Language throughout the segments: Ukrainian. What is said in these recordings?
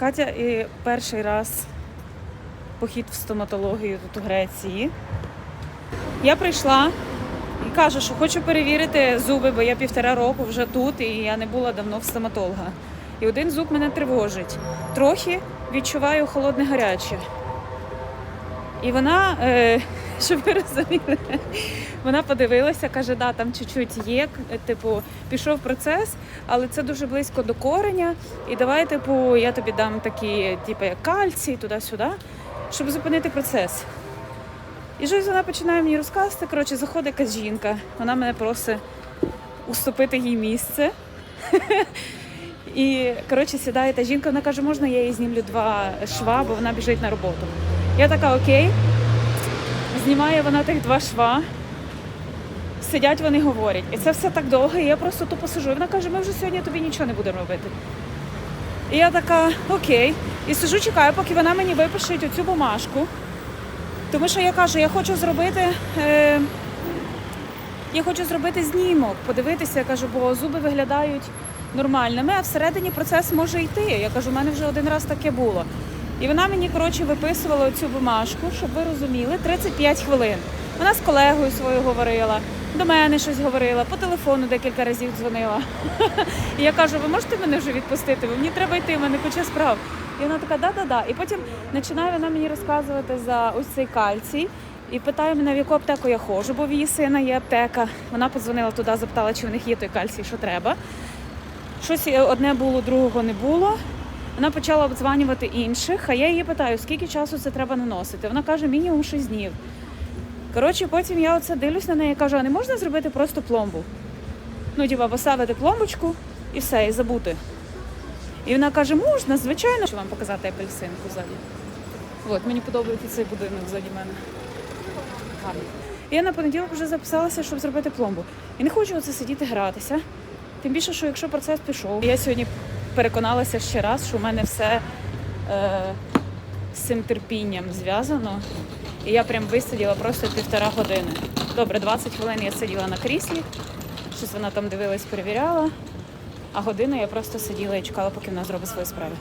Катя і перший раз похід в стоматологію тут у Греції. Я прийшла і кажу, що хочу перевірити зуби, бо я півтора року вже тут і я не була давно в стоматолога. І один зуб мене тривожить. Трохи відчуваю холодне гаряче. І вона, е, щоб ви розуміли, вона подивилася, каже, да, там чуть-чуть є, типу, пішов процес, але це дуже близько до кореня. І давай, типу, я тобі дам такі, типу, як кальцій, туди-сюди, щоб зупинити процес. І щось вона починає мені розказувати. Коротше, заходить якась жінка, вона мене просить уступити їй місце. І коротше сідає та жінка, вона каже, можна я їй знімлю два шва, бо вона біжить на роботу. Я така окей. Знімає вона тих два шва. Сидять вони говорять. І це все так довго, і я просто тупо сижу. І Вона каже, ми вже сьогодні тобі нічого не будемо робити. І я така, окей. І сижу, чекаю, поки вона мені випише оцю бумажку. Тому що я кажу, я хочу зробити. Е, я хочу зробити знімок, подивитися, я кажу, бо зуби виглядають нормальними, а всередині процес може йти. Я кажу, у мене вже один раз таке було. І вона мені, коротше, виписувала цю бумажку, щоб ви розуміли, 35 хвилин. Вона з колегою своєю говорила, до мене щось говорила, по телефону декілька разів дзвонила. І я кажу, ви можете мене вже відпустити? Бо мені треба йти, в мене куча справ. І вона така, да-да-да. І потім починає вона мені розказувати за ось цей кальцій. І питає мене, в яку аптеку я ходжу, бо в її сина є аптека. Вона подзвонила туди, запитала, чи в них є той кальцій, що треба. Щось одне було, другого не було. Вона почала обдзванювати інших, а я її питаю, скільки часу це треба наносити. Вона каже, мінімум 6 днів. Коротше, потім я оце дивлюсь на неї і кажу, а не можна зробити просто пломбу? Ну, типа, поставити пломбочку і все, і забути. І вона каже, можна, звичайно, що вам показати апельсинку ззаді. От, мені подобається цей будинок ззаді мене. Гарно. Я на понеділок вже записалася, щоб зробити пломбу. І не хочу оце сидіти гратися. Тим більше, що якщо процес пішов, я сьогодні переконалася ще раз, що в мене все е, з цим терпінням зв'язано. І я прям висиділа просто півтора години. Добре, 20 хвилин я сиділа на кріслі, щось вона там дивилась, перевіряла. А годину я просто сиділа і чекала, поки вона зробить свої справи.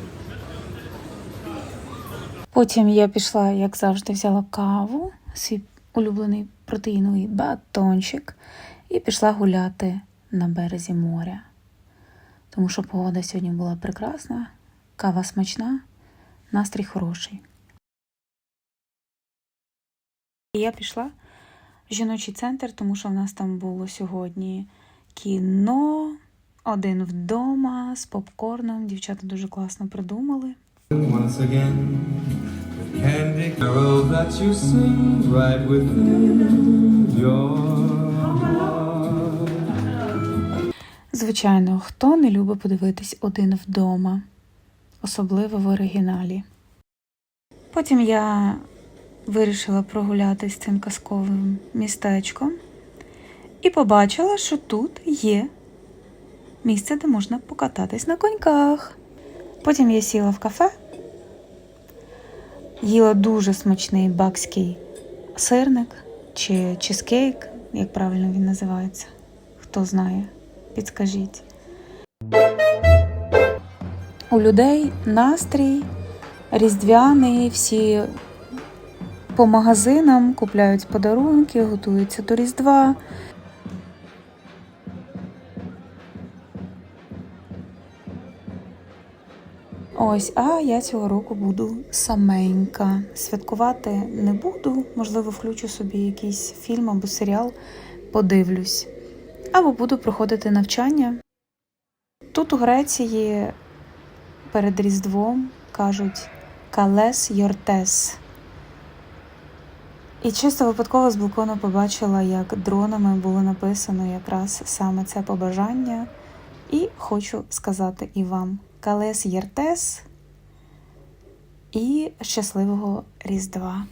Потім я пішла, як завжди, взяла каву, свій улюблений протеїновий батончик, і пішла гуляти на березі моря. Тому що погода сьогодні була прекрасна, кава смачна, настрій хороший. Я пішла в жіночий центр, тому що в нас там було сьогодні кіно, один вдома з попкорном. Дівчата дуже класно придумали. Once again, candy that you sing right within your Звичайно, хто не любить подивитись один вдома, особливо в оригіналі. Потім я вирішила прогулятись цим казковим містечком і побачила, що тут є місце, де можна покататись на коньках. Потім я сіла в кафе, їла дуже смачний бакський сирник чи чизкейк, як правильно він називається. Хто знає, підскажіть. У людей настрій різдвяний, всі по магазинам купляють подарунки, готуються до Різдва. Ось, а я цього року буду саменька. Святкувати не буду, можливо, включу собі якийсь фільм або серіал, подивлюсь. Або буду проходити навчання. Тут у Греції перед Різдвом кажуть калес йортес. І чисто випадково з балкону побачила, як дронами було написано якраз саме це побажання. І хочу сказати і вам калес єртес і щасливого Різдва!